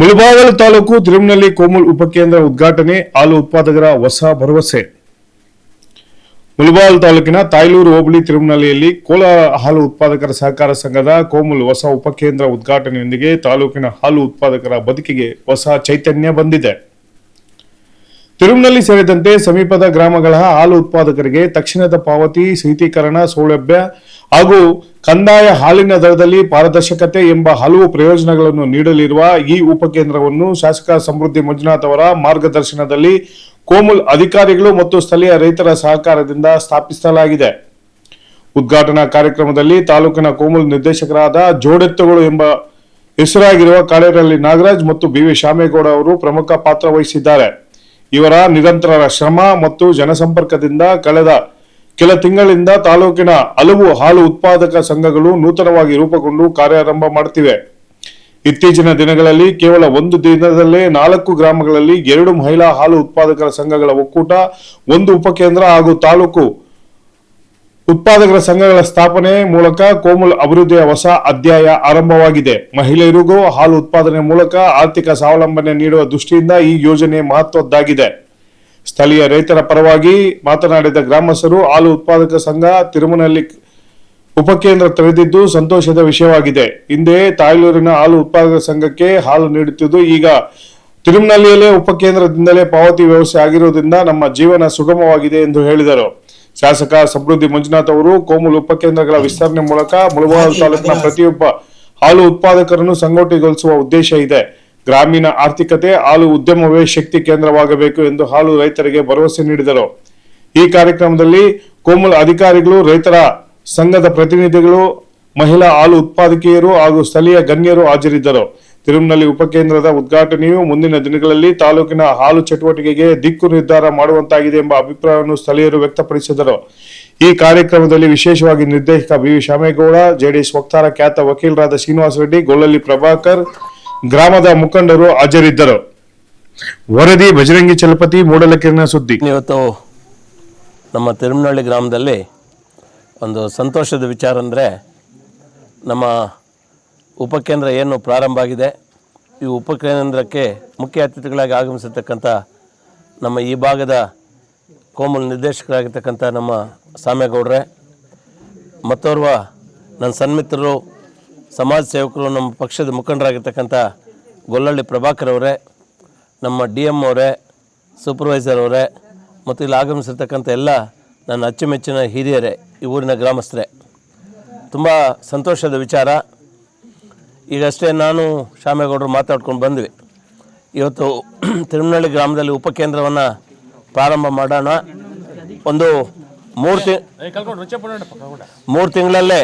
ಮುಳಬಾಗಲು ತಾಲೂಕು ತಿರುಮನಹಳ್ಳಿ ಕೋಮುಲ್ ಉಪಕೇಂದ್ರ ಉದ್ಘಾಟನೆ, ಹಾಲು ಉತ್ಪಾದಕರ ಹೊಸ ಭರವಸೆ. ಮುಳಬಾಗಲು ತಾಲೂಕಿನ ತಾಯ್ಲೂರು ಹೋಬಳಿ ತಿರುಮನಹಳ್ಳಿಯಲ್ಲಿ ಕೋಲ ಹಾಲು ಉತ್ಪಾದಕರ ಸಹಕಾರ ಸಂಘದ ಕೋಮುಲ್ ಹೊಸ ಉಪಕೇಂದ್ರ ಉದ್ಘಾಟನೆಯೊಂದಿಗೆ ತಾಲೂಕಿನ ಹಾಲು ಉತ್ಪಾದಕರ ಬದುಕಿಗೆ ಹೊಸ ಚೈತನ್ಯ ಬಂದಿದೆ. ತಿರುಮನಹಳ್ಳಿ ಸೇರಿದಂತೆ ಸಮೀಪದ ಗ್ರಾಮಗಳ ಹಾಲು ಉತ್ಪಾದಕರಿಗೆ ತಕ್ಷಣದ ಪಾವತಿ, ಶೀತೀಕರಣ, ಸೌಲಭ್ಯ ಹಾಗೂ ಕಂದಾಯ ಹಾಲಿನ ದರದಲ್ಲಿ ಪಾರದರ್ಶಕತೆ ಎಂಬ ಹಲವು ಪ್ರಯೋಜನಗಳನ್ನು ನೀಡಲಿರುವ ಈ ಉಪಕೇಂದ್ರವನ್ನು ಶಾಸಕ ಸಮೃದ್ಧಿ ಮಂಜುನಾಥ್ ಅವರ ಮಾರ್ಗದರ್ಶನದಲ್ಲಿ ಕೋಮುಲ್ ಅಧಿಕಾರಿಗಳು ಮತ್ತು ಸ್ಥಳೀಯ ರೈತರ ಸಹಕಾರದಿಂದ ಸ್ಥಾಪಿಸಲಾಗಿದೆ. ಉದ್ಘಾಟನಾ ಕಾರ್ಯಕ್ರಮದಲ್ಲಿ ತಾಲೂಕಿನ ಕೋಮುಲ್ ನಿರ್ದೇಶಕರಾದ ಜೋಡೆತ್ತುಗಳು ಎಂಬ ಹೆಸರಾಗಿರುವ ಕಾಳೇರಲ್ಲಿ ನಾಗರಾಜ್ ಮತ್ತು ಬಿ ವಿ ಶಾಮೇಗೌಡ ಅವರು ಪ್ರಮುಖ ಪಾತ್ರ ವಹಿಸಿದ್ದಾರೆ. ಇವರ ನಿರಂತರ ಶ್ರಮ ಮತ್ತು ಜನಸಂಪರ್ಕದಿಂದ ಕಳೆದ ಕೆಲ ತಿಂಗಳಿಂದ ತಾಲೂಕಿನ ಹಲವು ಹಾಲು ಉತ್ಪಾದಕ ಸಂಘಗಳು ನೂತನವಾಗಿ ರೂಪುಗೊಂಡು ಕಾರ್ಯಾರಂಭ ಮಾಡುತ್ತಿವೆ. ಇತ್ತೀಚಿನ ದಿನಗಳಲ್ಲಿ ಕೇವಲ ಒಂದು ದಿನದಲ್ಲೇ ನಾಲ್ಕು ಗ್ರಾಮಗಳಲ್ಲಿ ಎರಡು ಮಹಿಳಾ ಹಾಲು ಉತ್ಪಾದಕರ ಸಂಘಗಳ ಒಕ್ಕೂಟ, ಒಂದು ಉಪಕೇಂದ್ರ ಹಾಗೂ ತಾಲೂಕು ಉತ್ಪಾದಕರ ಸಂಘಗಳ ಸ್ಥಾಪನೆ ಮೂಲಕ ಕೋಮಲ್ ಅಭಿವೃದ್ಧಿಯ ಹೊಸ ಅಧ್ಯಾಯ ಆರಂಭವಾಗಿದೆ. ಮಹಿಳೆಯರಿಗೂ ಹಾಲು ಉತ್ಪಾದನೆ ಮೂಲಕ ಆರ್ಥಿಕ ಸ್ವಾವಲಂಬನೆ ನೀಡುವ ದೃಷ್ಟಿಯಿಂದ ಈ ಯೋಜನೆ ಮಹತ್ವದ್ದಾಗಿದೆ. ಸ್ಥಳೀಯ ರೈತರ ಪರವಾಗಿ ಮಾತನಾಡಿದ ಗ್ರಾಮಸ್ಥರು ಹಾಲು ಉತ್ಪಾದಕ ಸಂಘ ತಿರುಮನಲ್ಲಿ ಉಪಕೇಂದ್ರ ತೆರೆದಿದ್ದು ಸಂತೋಷದ ವಿಷಯವಾಗಿದೆ. ಹಿಂದೆ ತಾಯ್ಲೂರಿನ ಹಾಲು ಉತ್ಪಾದಕ ಸಂಘಕ್ಕೆ ಹಾಲು ನೀಡುತ್ತಿದ್ದು ಈಗ ತಿರುಮನಲ್ಲಿಯಲ್ಲೇ ಉಪಕೇಂದ್ರದಿಂದಲೇ ಪಾವತಿ ವ್ಯವಸ್ಥೆ ಆಗಿರುವುದರಿಂದ ನಮ್ಮ ಜೀವನ ಸುಗಮವಾಗಿದೆ ಎಂದು ಹೇಳಿದರು. ಶಾಸಕ ಸಮೃದ್ಧಿ ಮಂಜುನಾಥ್ ಅವರು ಕೋಮುಲ್ ಉಪಕೇಂದ್ರಗಳ ವಿಸ್ತರಣೆ ಮೂಲಕ ಮುಳಬಾಗಿಲು ತಾಲೂಕಿನ ಪ್ರತಿಯೊಬ್ಬ ಹಾಲು ಉತ್ಪಾದಕರನ್ನು ಸಂಘಟಿತಗೊಳಿಸುವ ಉದ್ದೇಶ ಇದೆ. ಗ್ರಾಮೀಣ ಆರ್ಥಿಕತೆ, ಹಾಲು ಉದ್ಯಮವೇ ಶಕ್ತಿ ಕೇಂದ್ರವಾಗಬೇಕು ಎಂದು ಹಾಲು ರೈತರಿಗೆ ಭರವಸೆ ನೀಡಿದರು. ಈ ಕಾರ್ಯಕ್ರಮದಲ್ಲಿ ಕೋಮಲ್ ಅಧಿಕಾರಿಗಳು, ರೈತರ ಸಂಘದ ಪ್ರತಿನಿಧಿಗಳು, ಮಹಿಳಾ ಹಾಲು ಉತ್ಪಾದಕಿಯರು ಹಾಗೂ ಸ್ಥಳೀಯ ಗಣ್ಯರು ಹಾಜರಿದ್ದರು. ತಿರುಮನಹಳ್ಳಿ ಉಪಕೇಂದ್ರದ ಉದ್ಘಾಟನೆಯು ಮುಂದಿನ ದಿನಗಳಲ್ಲಿ ತಾಲೂಕಿನ ಹಾಲು ಚಟುವಟಿಕೆಗೆ ದಿಕ್ಕು ನಿರ್ಧಾರ ಮಾಡುವಂತಾಗಿದೆ ಎಂಬ ಅಭಿಪ್ರಾಯವನ್ನು ಸ್ಥಳೀಯರು ವ್ಯಕ್ತಪಡಿಸಿದರು. ಈ ಕಾರ್ಯಕ್ರಮದಲ್ಲಿ ವಿಶೇಷವಾಗಿ ನಿರ್ದೇಶಕ ಬಿ. ವಿ. ಶಾಮೇಗೌಡ, ಜೆಡಿಎಸ್ ವಕ್ತಾರ ಖ್ಯಾತ ವಕೀಲರಾದ ಶ್ರೀನಿವಾಸ ರೆಡ್ಡಿ ಗೊಲ್ಲಲ್ಲಿ ಪ್ರಭಾಕರ್ ಗ್ರಾಮದ ಮುಖಂಡರು ಹಾಜರಿದ್ದರು. ವರದಿ ಬಜರಂಗಿ ಚಲಪತಿ ಮೂಡಲಕಿರಣ ಸುದ್ದಿ. ಇವತ್ತು ನಮ್ಮ ತಿರುಮನಹಳ್ಳಿ ಗ್ರಾಮದಲ್ಲಿ ಒಂದು ಸಂತೋಷದ ವಿಚಾರ ಅಂದರೆ ನಮ್ಮ ಉಪಕೇಂದ್ರ ಏನು ಪ್ರಾರಂಭ ಆಗಿದೆ. ಈ ಉಪಕೇಂದ್ರಕ್ಕೆ ಮುಖ್ಯ ಅತಿಥಿಗಳಾಗಿ ಆಗಮಿಸಿರ್ತಕ್ಕಂಥ ನಮ್ಮ ಈ ಭಾಗದ ಕೋಮಲ್ ನಿರ್ದೇಶಕರಾಗಿರ್ತಕ್ಕಂಥ ನಮ್ಮ ಸಾಮೇಗೌಡ್ರೆ ಮತ್ತೋರ್ವ ನನ್ನ ಸನ್ಮಿತ್ರರು ಸಮಾಜ ಸೇವಕರು ನಮ್ಮ ಪಕ್ಷದ ಮುಖಂಡರಾಗಿರ್ತಕ್ಕಂಥ ಗೊಲ್ಲಳ್ಳಿ ಪ್ರಭಾಕರ್ ಅವರೇ ನಮ್ಮ ಡಿ ಎಂ ಅವರೇ ಸೂಪರ್ವೈಸರ್ ಅವರೇ ಮತ್ತು ಇಲ್ಲಿ ಆಗಮಿಸಿರ್ತಕ್ಕಂಥ ಎಲ್ಲ ನನ್ನ ಅಚ್ಚುಮೆಚ್ಚಿನ ಹಿರಿಯರೇ ಈ ಊರಿನ ಗ್ರಾಮಸ್ಥರೇ. ತುಂಬ ಸಂತೋಷದ ವಿಚಾರ. ಈಗಷ್ಟೇ ನಾನು ಶಾಮೇಗೌಡರು ಮಾತಾಡ್ಕೊಂಡು ಬಂದ್ವಿ. ಇವತ್ತು ತಿರುಮನಹಳ್ಳಿ ಗ್ರಾಮದಲ್ಲಿ ಉಪಕೇಂದ್ರವನ್ನು ಪ್ರಾರಂಭ ಮಾಡೋಣ. ಒಂದು ಮೂರು ತಿಂಗ್ ಮೂರು ತಿಂಗಳಲ್ಲೇ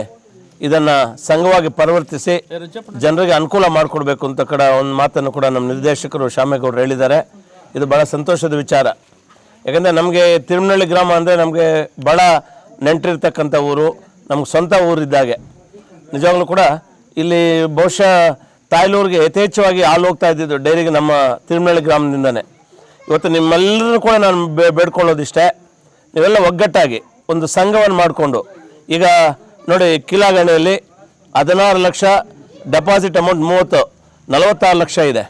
ಇದನ್ನು ಸಂಘವಾಗಿ ಪರಿವರ್ತಿಸಿ ಜನರಿಗೆ ಅನುಕೂಲ ಮಾಡಿಕೊಡ್ಬೇಕು ಅಂತ ಕಡೆ ಒಂದು ಮಾತನ್ನು ಕೂಡ ನಮ್ಮ ನಿರ್ದೇಶಕರು ಶಾಮೇಗೌಡರು ಹೇಳಿದ್ದಾರೆ. ಇದು ಭಾಳ ಸಂತೋಷದ ವಿಚಾರ. ಯಾಕಂದರೆ ನಮಗೆ ತಿರುಮನಳ್ಳಿ ಗ್ರಾಮ ಅಂದರೆ ನಮಗೆ ಭಾಳ ನೆಂಟಿರ್ತಕ್ಕಂಥ ಊರು ನಮ್ಗೆ ಸ್ವಂತ ಊರಿದ್ದಾಗೆ. ನಿಜವಾಗ್ಲೂ ಕೂಡ ಇಲ್ಲಿ ಬಹುಶಃ ತಾಯ್ಲೂರಿಗೆ ಯಥೇಚ್ಛವಾಗಿ ಹಾಲು ಹೋಗ್ತಾ ಇದ್ದಿದ್ದು ಡೈರಿಗೆ ನಮ್ಮ ತಿರುಮನಹಳ್ಳಿ ಗ್ರಾಮದಿಂದನೇ. ಇವತ್ತು ನಿಮ್ಮೆಲ್ಲರೂ ಕೂಡ ನಾನು ಬೇ ಬೇಡ್ಕೊಳ್ಳೋದಿಷ್ಟೇ. ನೀವೆಲ್ಲ ಒಗ್ಗಟ್ಟಾಗಿ ಒಂದು ಸಂಘವನ್ನು ಮಾಡಿಕೊಂಡು ಈಗ ನೋಡಿ ಕಿಲಾಗಣೆಯಲ್ಲಿ ಹದಿನಾರು ಲಕ್ಷ ಡೆಪಾಸಿಟ್ ಅಮೌಂಟ್ ಮೂವತ್ತು, ನಲವತ್ತಾರು ಲಕ್ಷ ಇದೆ.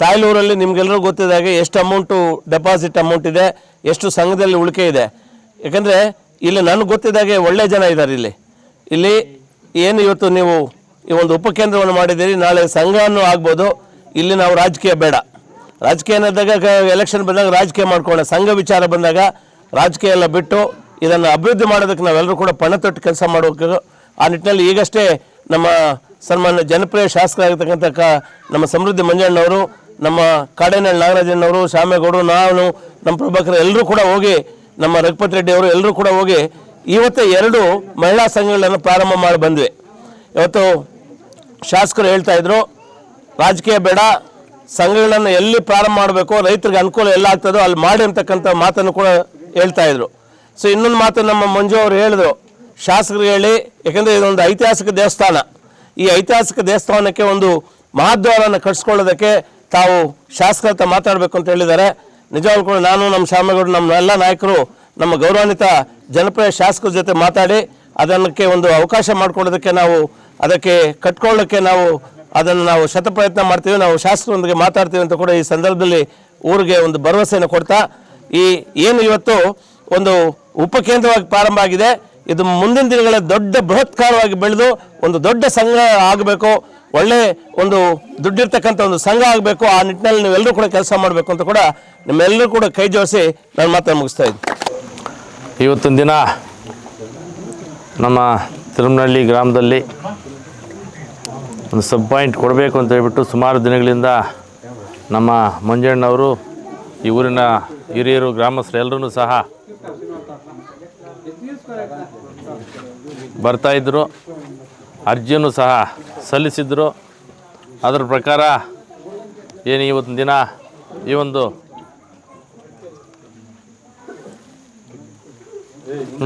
ತಾಯ್ಲೂರಲ್ಲಿ ನಿಮ್ಗೆಲ್ಲರೂ ಗೊತ್ತಿದ ಹಾಗೆ ಎಷ್ಟು ಅಮೌಂಟು ಡೆಪಾಸಿಟ್ ಅಮೌಂಟ್ ಇದೆ, ಎಷ್ಟು ಸಂಘದಲ್ಲಿ ಉಳಿಕೆ ಇದೆ. ಯಾಕಂದರೆ ಇಲ್ಲಿ ನನಗೆ ಗೊತ್ತಿದ್ದಾಗೆ ಒಳ್ಳೆ ಜನ ಇದ್ದಾರೆ ಇಲ್ಲಿ. ಇಲ್ಲಿ ಏನು ಇವತ್ತು ನೀವು ಈ ಒಂದು ಉಪಕೇಂದ್ರವನ್ನು ಮಾಡಿದ್ದೀರಿ, ನಾಳೆ ಸಂಘವನ್ನು ಆಗ್ಬೋದು, ಇಲ್ಲಿ ನಾವು ರಾಜಕೀಯ ಬೇಡ. ರಾಜಕೀಯ ಅನ್ನೋದಾಗ ಎಲೆಕ್ಷನ್ ಬಂದಾಗ ರಾಜಕೀಯ ಮಾಡ್ಕೊಳ್ಳೋಣ. ಸಂಘ ವಿಚಾರ ಬಂದಾಗ ರಾಜಕೀಯ ಎಲ್ಲ ಬಿಟ್ಟು ಇದನ್ನು ಅಭಿವೃದ್ಧಿ ಮಾಡೋದಕ್ಕೆ ನಾವೆಲ್ಲರೂ ಕೂಡ ಪಣ ತೊಟ್ಟು ಕೆಲಸ ಮಾಡೋಕೆ ಆ ನಿಟ್ಟಿನಲ್ಲಿ ಈಗಷ್ಟೇ ನಮ್ಮ ಸನ್ಮಾನ್ಯ ಜನಪ್ರಿಯ ಶಾಸಕರಾಗಿರ್ತಕ್ಕಂಥ ಕ ನಮ್ಮ ಸಮೃದ್ಧಿ ಮಂಜಣ್ಣವರು, ನಮ್ಮ ಕಾಡೇನಹಳ್ಳಿ ನಾಗರಾಜಣ್ಣವರು, ಶಾಮೇಗೌಡರು, ನಾನು, ನಮ್ಮ ಪ್ರಭಾಕರ್ ಎಲ್ಲರೂ ಕೂಡ ಹೋಗಿ, ನಮ್ಮ ರಘುಪತಿ ರೆಡ್ಡಿ ಅವರು ಎಲ್ಲರೂ ಕೂಡ ಹೋಗಿ ಇವತ್ತೇ ಎರಡು ಮಹಿಳಾ ಸಂಘಗಳನ್ನು ಪ್ರಾರಂಭ ಮಾಡಿ ಬಂದ್ವಿ. ಇವತ್ತು ಶಾಸಕರು ಹೇಳ್ತಾ ಇದ್ರು, ರಾಜಕೀಯ ಬೇಡ, ಸಂಘಗಳನ್ನು ಎಲ್ಲಿ ಪ್ರಾರಂಭ ಮಾಡಬೇಕು, ರೈತರಿಗೆ ಅನುಕೂಲ ಎಲ್ಲ ಆಗ್ತದೋ ಅಲ್ಲಿ ಮಾಡಿ ಅಂತಕ್ಕಂಥ ಮಾತನ್ನು ಕೂಡ ಹೇಳ್ತಾ ಇದ್ರು. ಸೊ ಇನ್ನೊಂದು ಮಾತು ನಮ್ಮ ಮಂಜು ಅವರು ಹೇಳಿದ್ರು. ಶಾಸಕರು ಹೇಳಿ, ಯಾಕೆಂದರೆ ಇದೊಂದು ಐತಿಹಾಸಿಕ ದೇವಸ್ಥಾನ. ಈ ಐತಿಹಾಸಿಕ ದೇವಸ್ಥಾನಕ್ಕೆ ಒಂದು ಮಹಾದ್ವಾರವನ್ನು ಕಟ್ಸ್ಕೊಳ್ಳೋದಕ್ಕೆ ತಾವು ಶಾಸಕರ ಹತ್ರ ಮಾತಾಡಬೇಕು ಅಂತ ಹೇಳಿದ್ದಾರೆ. ನಿಜವಾಗ್ಲೂ ಕೂಡ ನಾನು, ನಮ್ಮ ಶಾಮೇಗೌಡ ನಮ್ಮ ಎಲ್ಲ ನಾಯಕರು, ನಮ್ಮ ಗೌರವಾನ್ವಿತ ಜನಪ್ರಿಯ ಶಾಸಕರ ಜೊತೆ ಮಾತಾಡಿ ಅದನ್ನಕ್ಕೆ ಒಂದು ಅವಕಾಶ ಮಾಡಿಕೊಳ್ಳೋದಕ್ಕೆ ನಾವು ಅದಕ್ಕೆ ಕಟ್ಕೊಳ್ಳೋಕ್ಕೆ ನಾವು ಅದನ್ನು ನಾವು ಶತಪ್ರಯತ್ನ ಮಾಡ್ತೀವಿ. ನಾವು ಶಾಸಕರೊಂದಿಗೆ ಮಾತಾಡ್ತೀವಿ ಅಂತ ಕೂಡ ಈ ಸಂದರ್ಭದಲ್ಲಿ ಊರಿಗೆ ಒಂದು ಭರವಸೆಯನ್ನು ಕೊಡ್ತಾ, ಈ ಏನು ಇವತ್ತು ಒಂದು ಉಪಕೇಂದ್ರವಾಗಿ ಪ್ರಾರಂಭ ಆಗಿದೆ. ಇದು ಮುಂದಿನ ದಿನಗಳ ದೊಡ್ಡ ಬೃಹತ್ಕಾರವಾಗಿ ಬೆಳೆದು ಒಂದು ದೊಡ್ಡ ಸಂಘ ಆಗಬೇಕು. ಒಳ್ಳೆ ಒಂದು ದುಡ್ಡಿರ್ತಕ್ಕಂಥ ಒಂದು ಸಂಘ ಆಗಬೇಕು. ಆ ನಿಟ್ಟಿನಲ್ಲಿ ನೀವೆಲ್ಲರೂ ಕೂಡ ಕೆಲಸ ಮಾಡಬೇಕು ಅಂತ ಕೂಡ ನಿಮ್ಮೆಲ್ಲರೂ ಕೂಡ ಕೈ ಜೋಡಿಸಿ ನಾನು ಮಾತನ್ನು ಮುಗಿಸ್ತಾ ಇದ್ದೀನಿ. ಇವತ್ತಿನ ದಿನ ನಮ್ಮ ತಿರುಮನಹಳ್ಳಿ ಗ್ರಾಮದಲ್ಲಿ ಒಂದು ಸಬ್ ಪಾಯಿಂಟ್ ಕೊಡಬೇಕು ಅಂತ ಹೇಳ್ಬಿಟ್ಟು ಸುಮಾರು ದಿನಗಳಿಂದ ನಮ್ಮ ಮಂಜಣ್ಣವರು ಈ ಊರಿನ ಹಿರಿಯರು ಗ್ರಾಮಸ್ಥರು ಎಲ್ಲರೂ ಸಹ ಬರ್ತಾಯಿದ್ರು ಅರ್ಜಿಯನ್ನು ಸಹ ಸಲ್ಲಿಸಿದ್ರು. ಅದರ ಪ್ರಕಾರ ಏನು ಇವತ್ತಿನ ದಿನ ಈ ಒಂದು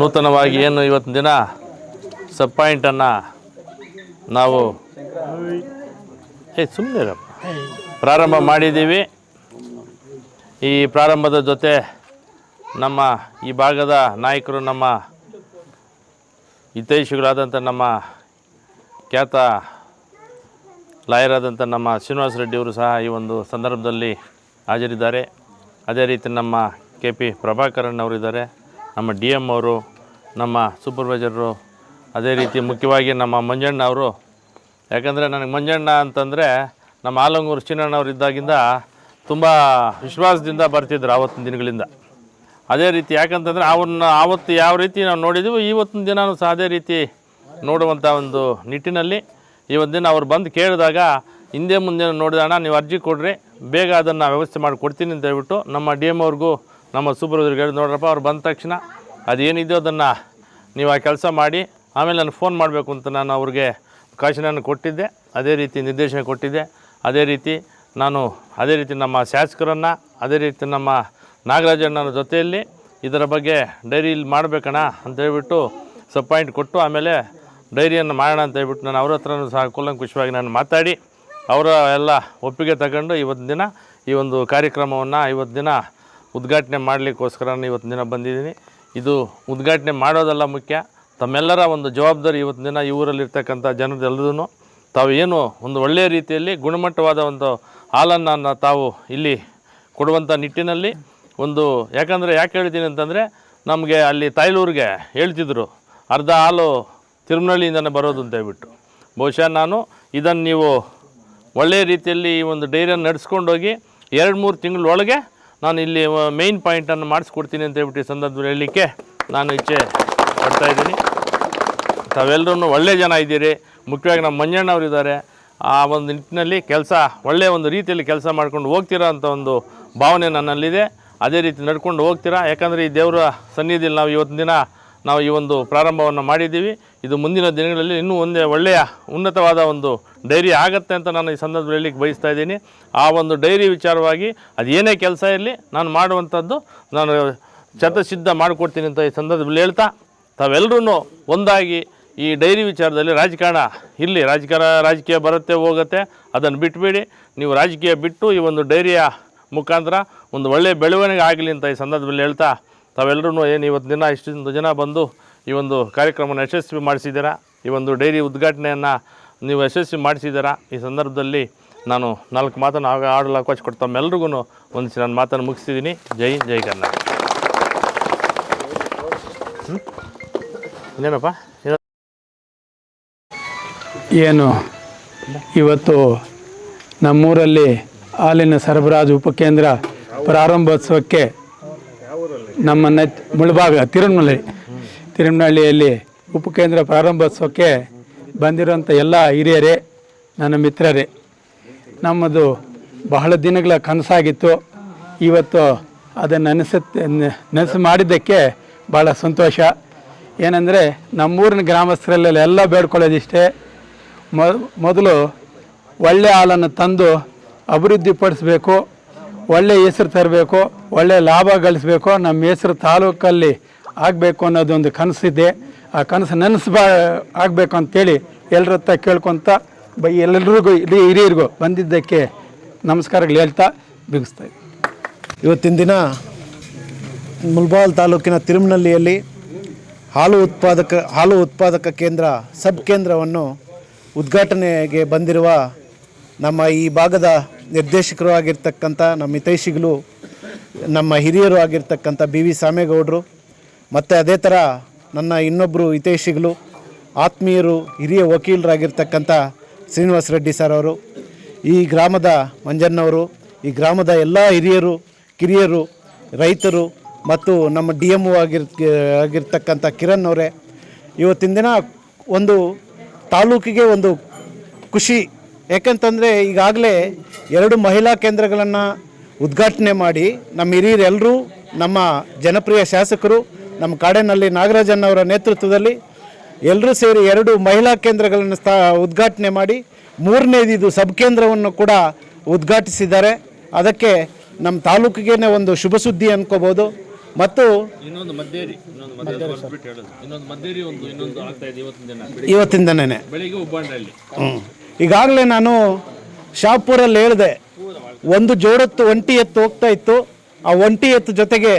ನೂತನವಾಗಿ ಏನು ಇವತ್ತಿನ ದಿನ ಸಬ್ ಪಾಯಿಂಟನ್ನು ನಾವು ಏ ಸುಮ್ಮನೆ ಪ್ರಾರಂಭ ಮಾಡಿದ್ದೀವಿ. ಈ ಪ್ರಾರಂಭದ ಜೊತೆ ನಮ್ಮ ಈ ಭಾಗದ ನಾಯಕರು ನಮ್ಮ ಹಿತೈಷಿಗಳಾದಂಥ ನಮ್ಮ ಖ್ಯಾತ ಲಾಯರಾದಂಥ ನಮ್ಮ ಶ್ರೀನಿವಾಸ ರೆಡ್ಡಿಯವರು ಸಹ ಈ ಒಂದು ಸಂದರ್ಭದಲ್ಲಿ ಹಾಜರಿದ್ದಾರೆ. ಅದೇ ರೀತಿ ನಮ್ಮ ಕೆ ಪಿ ಪ್ರಭಾಕರನ್ ಅವರಿದ್ದಾರೆ ನಮ್ಮ ಡಿ ಎಂ ಅವರು, ನಮ್ಮ ಸೂಪರ್ವೈಸರು ಅದೇ ರೀತಿ ಮುಖ್ಯವಾಗಿ ನಮ್ಮ ಮಂಜಣ್ಣ ಅವರು. ಯಾಕಂದರೆ ನನಗೆ ಮಂಜಣ್ಣ ಅಂತಂದರೆ ನಮ್ಮ ಆಲಂಗೂರು ಚಿನ್ನಣ್ಣವ್ರು ಇದ್ದಾಗಿಂದ ತುಂಬ ವಿಶ್ವಾಸದಿಂದ ಬರ್ತಿದ್ರು ಆವತ್ತಿನ ದಿನಗಳಿಂದ. ಅದೇ ರೀತಿ ಯಾಕಂತಂದರೆ ಅವನ್ನ ಆವತ್ತು ಯಾವ ರೀತಿ ನಾವು ನೋಡಿದ್ದೀವೋ ಇವತ್ತಿನ ದಿನವೂ ಸಹ ಅದೇ ರೀತಿ ನೋಡುವಂಥ ಒಂದು ನಿಟ್ಟಿನಲ್ಲಿ ಇವತ್ತು ದಿನ ಅವ್ರು ಬಂದು ಕೇಳಿದಾಗ, ಹಿಂದೆ ಮುಂದೆ ನೋಡಿದ ಅಣ್ಣ, ನೀವು ಅರ್ಜಿ ಕೊಡ್ರಿ, ಬೇಗ ಅದನ್ನು ವ್ಯವಸ್ಥೆ ಮಾಡಿ ಕೊಡ್ತೀನಿ ಅಂತ ಹೇಳ್ಬಿಟ್ಟು ನಮ್ಮ ಡಿ ಎಂ ಅವ್ರಿಗೂ, ನಮ್ಮ ಸೂಪರ್ವೈಸರ್ಗೆ ಹೇಳಿ ನೋಡ್ರಪ್ಪ ಅವ್ರು ಬಂದ ತಕ್ಷಣ ಅದೇನಿದೆಯೋ ಅದನ್ನು ನೀವು ಆ ಕೆಲಸ ಮಾಡಿ, ಆಮೇಲೆ ನಾನು ಫೋನ್ ಮಾಡಬೇಕು ಅಂತ ನಾನು ಅವ್ರಿಗೆ ಕಾಶನನ್ನು ಕೊಟ್ಟಿದ್ದೆ, ಅದೇ ರೀತಿ ನಿರ್ದೇಶನ ಕೊಟ್ಟಿದ್ದೆ, ಅದೇ ರೀತಿ ನಾನು, ಅದೇ ರೀತಿ ನಮ್ಮ ಶಾಸಕರನ್ನು, ಅದೇ ರೀತಿ ನಮ್ಮ ನಾಗರಾಜಣ್ಣನ ಜೊತೆಯಲ್ಲಿ ಇದರ ಬಗ್ಗೆ ಡೈರಿಲಿ ಮಾಡಬೇಕಣ್ಣ ಅಂತ ಹೇಳ್ಬಿಟ್ಟು ಸಬ್ ಪಾಯಿಂಟ್ ಕೊಟ್ಟು ಆಮೇಲೆ ಡೈರಿಯನ್ನು ಮಾಡೋಣ ಅಂತ ಹೇಳ್ಬಿಟ್ಟು ನಾನು ಅವ್ರ ಹತ್ರನೂ ಸಹ ಕೂಲಂಕುಷವಾಗಿ ನಾನು ಮಾತಾಡಿ ಅವರ ಎಲ್ಲ ಒಪ್ಪಿಗೆ ತಗೊಂಡು ಇವತ್ತು ದಿನ ಈ ಒಂದು ಕಾರ್ಯಕ್ರಮವನ್ನು ಇವತ್ತು ದಿನ ಉದ್ಘಾಟನೆ ಮಾಡಲಿಕ್ಕೋಸ್ಕರ ಇವತ್ತು ದಿನ ಬಂದಿದ್ದೀನಿ. ಇದು ಉದ್ಘಾಟನೆ ಮಾಡೋದಲ್ಲ ಮುಖ್ಯ. ತಮ್ಮೆಲ್ಲರ ಒಂದು ಜವಾಬ್ದಾರಿ ಇವತ್ತು ದಿನ ಈ ಊರಲ್ಲಿರ್ತಕ್ಕಂಥ ಜನರೆಲ್ಲರೂ ತಾವು ಏನು ಒಂದು ಒಳ್ಳೆಯ ರೀತಿಯಲ್ಲಿ ಗುಣಮಟ್ಟವಾದ ಒಂದು ಹಾಲನ್ನು ತಾವು ಇಲ್ಲಿ ಕೊಡುವಂಥ ನಿಟ್ಟಿನಲ್ಲಿ ಒಂದು, ಯಾಕಂದರೆ ಯಾಕೆ ಹೇಳ್ತೀನಿ ಅಂತಂದರೆ ನಮಗೆ ಅಲ್ಲಿ ತಾಯ್ಲೂರಿಗೆ ಹೇಳ್ತಿದ್ರು, ಅರ್ಧ ಹಾಲು ತಿರುಮನಹಳ್ಳಿಯಿಂದನೇ ಬರೋದು ಅಂತ ಹೇಳ್ಬಿಟ್ಟು. ಬಹುಶಃ ನಾನು ಇದನ್ನು ನೀವು ಒಳ್ಳೆಯ ರೀತಿಯಲ್ಲಿ ಈ ಒಂದು ಡೈರಿಯನ್ನು ನಡೆಸ್ಕೊಂಡೋಗಿ ಎರಡು, ಮೂರು ತಿಂಗಳೊಳಗೆ ನಾನು ಇಲ್ಲಿ ಮೇಯ್ನ್ ಪಾಯಿಂಟನ್ನು ಮಾಡಿಸ್ಕೊಡ್ತೀನಿ ಅಂತ ಹೇಳ್ಬಿಟ್ಟು ಈ ಸಂದರ್ಭದಲ್ಲಿ ಹೇಳಲಿಕ್ಕೆ ನಾನು ಇಚ್ಛೆ ಪಡ್ತಾ ಇದ್ದೀನಿ. ತಾವೆಲ್ಲರೂ ಒಳ್ಳೆಯ ಜನ ಇದ್ದೀರಿ, ಮುಖ್ಯವಾಗಿ ನಮ್ಮ ಮಂಜಣ್ಣವ್ರು ಇದ್ದಾರೆ. ಆ ಒಂದು ನಿಟ್ಟಿನಲ್ಲಿ ಕೆಲಸ ಒಳ್ಳೆಯ ಒಂದು ರೀತಿಯಲ್ಲಿ ಕೆಲಸ ಮಾಡ್ಕೊಂಡು ಹೋಗ್ತಿರೋ ಅಂತ ಒಂದು ಭಾವನೆ ನನ್ನಲ್ಲಿದೆ. ಅದೇ ರೀತಿ ನಡ್ಕೊಂಡು ಹೋಗ್ತೀರಾ? ಯಾಕಂದರೆ ಈ ದೇವರ ಸನ್ನಿಧಿಯಲ್ಲಿ ನಾವು ಇವತ್ತಿನ ದಿನ ನಾವು ಈ ಒಂದು ಪ್ರಾರಂಭವನ್ನು ಮಾಡಿದ್ದೀವಿ. ಇದು ಮುಂದಿನ ದಿನಗಳಲ್ಲಿ ಇನ್ನೂ ಒಂದೇ ಒಳ್ಳೆಯ ಉನ್ನತವಾದ ಒಂದು ಡೈರಿ ಆಗತ್ತೆ ಅಂತ ನಾನು ಈ ಸಂದರ್ಭದಲ್ಲಿ ಬಯಸ್ತಾ ಇದ್ದೀನಿ. ಆ ಒಂದು ಡೈರಿ ವಿಚಾರವಾಗಿ ಅದು ಏನೇ ಕೆಲಸ ಇರಲಿ, ನಾನು ಮಾಡುವಂಥದ್ದು ನಾನು ಚತಸಿದ್ಧ ಮಾಡಿಕೊಡ್ತೀನಿ ಅಂತ ಈ ಸಂದರ್ಭದಲ್ಲಿ ಹೇಳ್ತಾ ತಾವೆಲ್ಲರೂ ಒಂದಾಗಿ ಈ ಡೈರಿ ವಿಚಾರದಲ್ಲಿ ರಾಜಕಾರಣ ಇಲ್ಲಿ ರಾಜಕಾರಣ ರಾಜಕೀಯ ಬರುತ್ತೆ, ಹೋಗುತ್ತೆ, ಅದನ್ನು ಬಿಟ್ಬಿಡಿ. ನೀವು ರಾಜಕೀಯ ಬಿಟ್ಟು ಈ ಒಂದು ಡೈರಿಯ ಮುಖಾಂತರ ಒಂದು ಒಳ್ಳೆಯ ಬೆಳವಣಿಗೆ ಆಗಲಿ ಅಂತ ಈ ಸಂದರ್ಭದಲ್ಲಿ ಹೇಳ್ತಾ ತಾವೆಲ್ಲರೂ ಏನು ಇವತ್ತು ದಿನ ಇಷ್ಟು ಜನ ಬಂದು ಈ ಒಂದು ಕಾರ್ಯಕ್ರಮವನ್ನು ಯಶಸ್ವಿ ಮಾಡಿಸಿದ್ದೀರಾ? ಈ ಒಂದು ಡೈರಿ ಉದ್ಘಾಟನೆಯನ್ನು ನೀವು ಯಶಸ್ವಿ ಮಾಡಿಸಿದ್ದೀರಾ? ಈ ಸಂದರ್ಭದಲ್ಲಿ ನಾನು ನಾಲ್ಕು ಮಾತನ್ನು ಆಗ ಆಡಲು ಅವಕಾಶ ಕೊಟ್ಟು ತಮ್ಮೆಲ್ರಿಗೂ ಒಂದಿಸಿ ನನ್ನ ಮಾತನ್ನು ಮುಗಿಸಿದ್ದೀನಿ ಜೈ ಜೈ ಕರ್ನಾಟಕ. ಏನಪ್ಪ ಏನು? ಇವತ್ತು ನಮ್ಮೂರಲ್ಲಿ ಹಾಲಿನ ಸರಬರಾಜು ಉಪಕೇಂದ್ರ ಪ್ರಾರಂಭೋತ್ಸವಕ್ಕೆ ನಮ್ಮ ನೆಚ್ ಮುಳಬಾಗ ತಿರುಮನಹಳ್ಳಿ ತಿರುಮನಹಳ್ಳಿಯಲ್ಲಿ ಉಪಕೇಂದ್ರ ಪ್ರಾರಂಭೋತ್ಸವಕ್ಕೆ ಬಂದಿರುವಂಥ ಎಲ್ಲ ಹಿರಿಯರೇ, ನನ್ನ ಮಿತ್ರರೇ, ನಮ್ಮದು ಬಹಳ ದಿನಗಳ ಕನಸಾಗಿತ್ತು. ಇವತ್ತು ಅದನ್ನು ನೆನೆಸುತ್ತೆ, ನೆನೆಸು ಮಾಡಿದ್ದಕ್ಕೆ ಭಾಳ ಸಂತೋಷ. ಏನಂದರೆ ನಮ್ಮೂರಿನ ಗ್ರಾಮಸ್ಥರಲ್ಲೆಲ್ಲ ಬೇಡ್ಕೊಳ್ಳೋದಿಷ್ಟೇ. ಮೊದಲು ಒಳ್ಳೆ ಹಾಲನ್ನು ತಂದು ಅಭಿವೃದ್ಧಿಪಡಿಸ್ಬೇಕು, ಒಳ್ಳೆ ಹೆಸರು ತರಬೇಕು, ಒಳ್ಳೆ ಲಾಭ ಗಳಿಸ್ಬೇಕು, ನಮ್ಮ ಹೆಸರು ತಾಲೂಕಲ್ಲಿ ಆಗಬೇಕು ಅನ್ನೋದೊಂದು ಕನಸಿದೆ ಆ ಕನಸು ನೆನೆಸ್ಬಾ ಆಗಬೇಕು ಅಂತೇಳಿ ಎಲ್ಲರ ಹತ್ರ ಕೇಳ್ಕೊತ ಬ, ಎಲ್ಲರಿಗೂ ಇಡೀ ಹಿರಿಯರಿಗೂ ಬಂದಿದ್ದಕ್ಕೆ ನಮಸ್ಕಾರಗಳು ಹೇಳ್ತಾ ಬಿಗಿಸ್ತಾ. ಇವತ್ತಿನ ದಿನ ಮುಲ್ಬಾಲ್ ತಾಲೂಕಿನ ತಿರುಮನಹಳ್ಳಿಯಲ್ಲಿ ಹಾಲು ಉತ್ಪಾದಕ ಹಾಲು ಉತ್ಪಾದಕ ಕೇಂದ್ರ, ಸಬ್ ಕೇಂದ್ರವನ್ನು ಉದ್ಘಾಟನೆಗೆ ಬಂದಿರುವ ನಮ್ಮ ಈ ಭಾಗದ ನಿರ್ದೇಶಕರು ಆಗಿರ್ತಕ್ಕಂಥ ನಮ್ಮ ಹಿತೈಷಿಗಳು, ನಮ್ಮ ಹಿರಿಯರು ಆಗಿರ್ತಕ್ಕಂಥ ಬಿ ವಿ ಸಾಮೇಗೌಡರು ಮತ್ತು ಅದೇ ಥರ ನನ್ನ ಇನ್ನೊಬ್ಬರು ಹಿತೈಷಿಗಳು, ಆತ್ಮೀಯರು, ಹಿರಿಯ ವಕೀಲರಾಗಿರ್ತಕ್ಕಂಥ ಶ್ರೀನಿವಾಸ ರೆಡ್ಡಿ ಸರ್ ಅವರು, ಈ ಗ್ರಾಮದ ಮಂಜಣ್ಣವರು, ಈ ಗ್ರಾಮದ ಎಲ್ಲ ಹಿರಿಯರು, ಕಿರಿಯರು, ರೈತರು, ಮತ್ತು ನಮ್ಮ ಡಿ ಎಂ ಆಗಿರ್, ಆಗಿರ್ತಕ್ಕಂಥ ಕಿರಣ್ ಅವರೇ, ಇವತ್ತಿನ ದಿನ ಒಂದು ತಾಲೂಕಿಗೆ ಒಂದು ಖುಷಿ ಯಾಕಂತಂದರೆ ಈಗಾಗಲೇ ಎರಡು ಮಹಿಳಾ ಕೇಂದ್ರಗಳನ್ನು ಉದ್ಘಾಟನೆ ಮಾಡಿ ನಮ್ಮ ಹಿರಿಯರೆಲ್ಲರೂ ನಮ್ಮ ಜನಪ್ರಿಯ ಶಾಸಕರು ನಮ್ಮ ಕಾಡಿನಲ್ಲಿ ನಾಗರಾಜನ್ನವರ ನೇತೃತ್ವದಲ್ಲಿ ಎಲ್ಲರೂ ಸೇರಿ ಎರಡು ಮಹಿಳಾ ಕೇಂದ್ರಗಳನ್ನು ಸ್ಥಾ ಉದ್ಘಾಟನೆ ಮಾಡಿ ಮೂರನೇದು ಇದು ಸಬ್ ಕೇಂದ್ರವನ್ನು ಕೂಡ ಉದ್ಘಾಟಿಸಿದ್ದಾರೆ. ಅದಕ್ಕೆ ನಮ್ಮ ತಾಲೂಕಿಗೆ ಒಂದು ಶುಭ ಸುದ್ದಿ ಅನ್ಕೋಬೋದು. ಮತ್ತು ಇನ್ನೊಂದು ಮದ್ದೇರಿ ಇನ್ನೊಂದು ಮದ್ದೇರಿ ಹೊರಟ್ಬಿಟ್ಟು ಹೇಳೋದು. ಇನ್ನೊಂದು ಮದ್ದೇರಿ ಒಂದು ಇನ್ನೊಂದು ಆಗ್ತಾ ಇದೆ ಇವತ್ತಿನ ದಿನ. ಇವತ್ತಿನ ದಿನನೇ. ಬೆಳಿಗ್ಗೆ ಉಬ್ಬಂಡಳ್ಳಿ ಹ್ಮ್. ಈಗಾಗಲೇ ನಾನು ಶಾಪುರಲ್ಲಿ ಹೇಳಿದೆ, ಒಂದು ಜೋಡತ್ತು ಒಂಟಿ ಎತ್ತು ಹೋಗ್ತಾ ಇತ್ತು. ಆ ಒಂಟಿ ಎತ್ತು ಜೊತೆಗೆ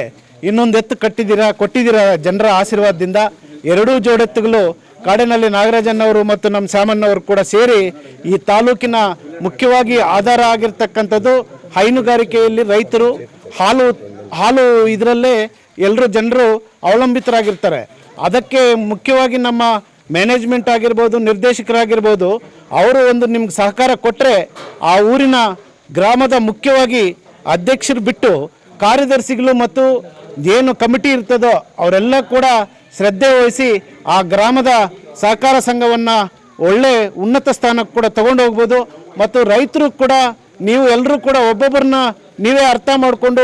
ಇನ್ನೊಂದು ಎತ್ತು ಕಟ್ಟಿದ್ದೀರಾ, ಕೊಟ್ಟಿದ್ದೀರಾ ಜನರ ಆಶೀರ್ವಾದದಿಂದ ಎರಡೂ ಜೋಡೆತ್ತುಗಳು ಕಾಡಿನಲ್ಲಿ ನಾಗರಾಜನ್ನವರು ಮತ್ತು ನಮ್ಮ ಸಾಮಣ್ಣವರು ಕೂಡ ಸೇರಿ ಈ ತಾಲೂಕಿನ ಮುಖ್ಯವಾಗಿ ಆಧಾರ ಆಗಿರ್ತಕ್ಕಂಥದ್ದು ಹೈನುಗಾರಿಕೆಯಲ್ಲಿ ರೈತರು ಹಾಲು ಹಾಲು ಇದರಲ್ಲೇ ಎಲ್ಲರೂ ಜನರು ಅವಲಂಬಿತರಾಗಿರ್ತಾರೆ. ಅದಕ್ಕೆ ಮುಖ್ಯವಾಗಿ ನಮ್ಮ ಮ್ಯಾನೇಜ್ಮೆಂಟ್ ಆಗಿರ್ಬೋದು, ನಿರ್ದೇಶಕರಾಗಿರ್ಬೋದು, ಅವರು ಒಂದು ನಿಮ್ಗೆ ಸಹಕಾರ ಕೊಟ್ಟರೆ ಆ ಊರಿನ ಗ್ರಾಮದ ಮುಖ್ಯವಾಗಿ ಅಧ್ಯಕ್ಷರು ಬಿಟ್ಟು ಕಾರ್ಯದರ್ಶಿಗಳು ಮತ್ತು ಏನು ಕಮಿಟಿ ಇರ್ತದೋ ಅವರೆಲ್ಲ ಕೂಡ ಶ್ರದ್ಧೆ ವಹಿಸಿ ಆ ಗ್ರಾಮದ ಸಹಕಾರ ಸಂಘವನ್ನು ಒಳ್ಳೆ ಉನ್ನತ ಸ್ಥಾನಕ್ಕೆ ಕೂಡ ತಗೊಂಡು ಹೋಗ್ಬೋದು. ಮತ್ತು ರೈತರು ಕೂಡ ನೀವು ಎಲ್ಲರೂ ಕೂಡ ಒಬ್ಬೊಬ್ಬರನ್ನ ನೀವೇ ಅರ್ಥ ಮಾಡಿಕೊಂಡು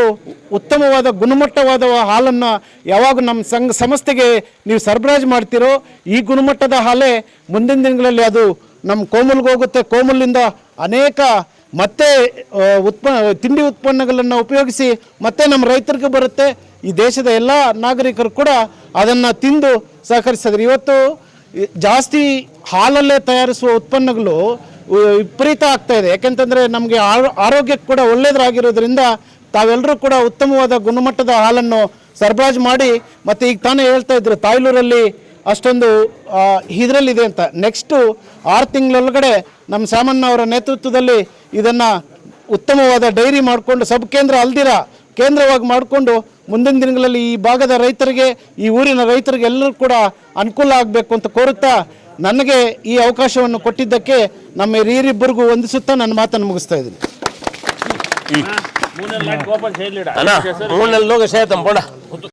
ಉತ್ತಮವಾದ ಗುಣಮಟ್ಟವಾದ ಹಾಲನ್ನು ಯಾವಾಗ ನಮ್ಮ ಸಂಘ ಸಂಸ್ಥೆಗೆ ನೀವು ಸರಬರಾಜು ಮಾಡ್ತೀರೋ ಈ ಗುಣಮಟ್ಟದ ಹಾಲೇ ಮುಂದಿನ ದಿನಗಳಲ್ಲಿ ಅದು ನಮ್ಮ ಕೋಮಲ್ಗೆ ಹೋಗುತ್ತೆ. ಕೋಮಲಿಂದ ಅನೇಕ ಮತ್ತೆ ಉತ್ಪ, ತಿಂಡಿ ಉತ್ಪನ್ನಗಳನ್ನು ಉಪಯೋಗಿಸಿ ಮತ್ತೆ ನಮ್ಮ ರೈತರಿಗೆ ಬರುತ್ತೆ. ಈ ದೇಶದ ಎಲ್ಲ ನಾಗರಿಕರು ಕೂಡ ಅದನ್ನು ತಿಂದು ಸಹಕರಿಸಿದ್ರು. ಇವತ್ತು ಜಾಸ್ತಿ ಹಾಲಲ್ಲೇ ತಯಾರಿಸುವ ಉತ್ಪನ್ನಗಳು ವಿಪರೀತ ಆಗ್ತಾ ಇದೆ. ಯಾಕೆಂತಂದರೆ ನಮಗೆ ಆರೋಗ್ಯಕ್ಕೆ ಕೂಡ ಒಳ್ಳೆಯದಾಗಿರೋದ್ರಿಂದ ತಾವೆಲ್ಲರೂ ಕೂಡ ಉತ್ತಮವಾದ ಗುಣಮಟ್ಟದ ಹಾಲನ್ನು ಸರಬರಾಜು ಮಾಡಿ ಮತ್ತು ಈಗ ತಾನೇ ಹೇಳ್ತಾ ಇದ್ರು, ತಾಯ್ಲೂರಲ್ಲಿ ಅಷ್ಟೊಂದು ಇದರಲ್ಲಿದೆ ಅಂತ. ನೆಕ್ಸ್ಟು ಆರು ತಿಂಗಳೊಳಗಡೆ ನಮ್ಮ ಸಾಮಣ್ಣ ಅವರ ನೇತೃತ್ವದಲ್ಲಿ ಇದನ್ನು ಉತ್ತಮವಾದ ಡೈರಿ ಮಾಡಿಕೊಂಡು ಸಬ್ ಕೇಂದ್ರ ಅಲ್ದಿರ ಕೇಂದ್ರವಾಗಿ ಮಾಡಿಕೊಂಡು ಮುಂದಿನ ದಿನಗಳಲ್ಲಿ ಈ ಭಾಗದ ರೈತರಿಗೆ, ಈ ಊರಿನ ರೈತರಿಗೆ ಎಲ್ಲರೂ ಕೂಡ ಅನುಕೂಲ ಆಗಬೇಕು ಅಂತ ಕೋರುತ್ತಾ ನನಗೆ ಈ ಅವಕಾಶವನ್ನು ಕೊಟ್ಟಿದ್ದಕ್ಕೆ ನಮ್ಮ ಹಿರಿಯರಿಬ್ಬರಿಗೂ ವಂದಿಸುತ್ತಾ ನನ್ನ ಮಾತನ್ನು ಮುಗಿಸ್ತಾ ಇದ್ದೀನಿ. ಬೋಡ